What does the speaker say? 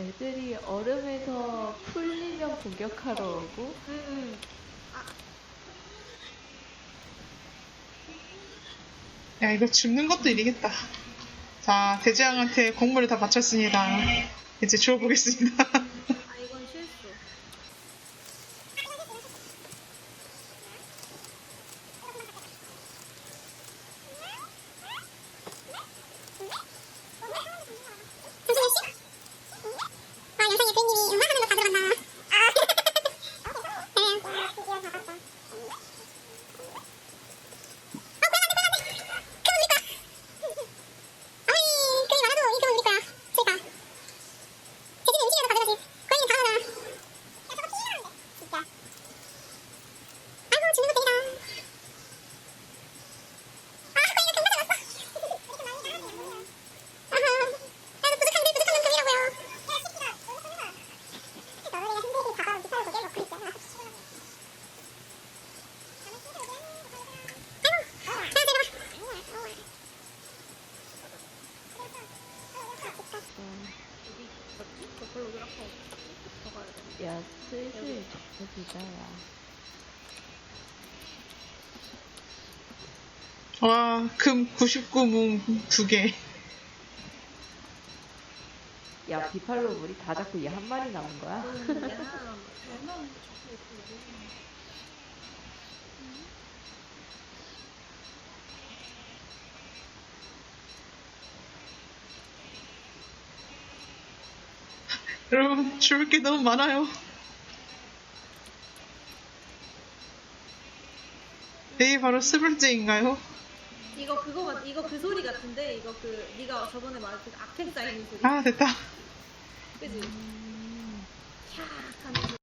애들이 얼음에서 풀리면 공격하러 오고 응응. 야, 이거 줍는 것도 일이겠다. 자, 대지양한테 공물을 다 바쳤습니다. 이제 주워보겠습니다. 아 이건 실수. 아, 영상에 그림이 음악하는 거다 들어간다. 아. 아이, 그림이 많아도 이 그림은 우리 거야. 그러니까. 대신 음식이라도 가져가지. 고양이는 다 하나. 야, 저거 피해라는데. 진짜. 아이고, 주는 것 되겠다. 아, 고양이가 금방 잡았어. 이렇게 많이 나가네요. 아하. 나도 부족한 데 부족한 만큼이라고요. 야, 시키다. 너무 설마. 너네가 힘들게 다가온 기타를 고개 놓고 있잖아. 아이고, 자, 내려가. 돼. 야 슬슬 접어지자 야. 와, 금 99뭉 2개. 야 비팔로 물이 다 잡고 얘 한 마리 남은 거야? 여러분, 주울 게 너무 많아요. 이게 바로 스불제인가요? 이거 그거 같 이거 그 소리 같은데 이거 그 네가 저번에 말했던 악행 쌓이는 소리. 아, 됐다. 그지? 음. 캬.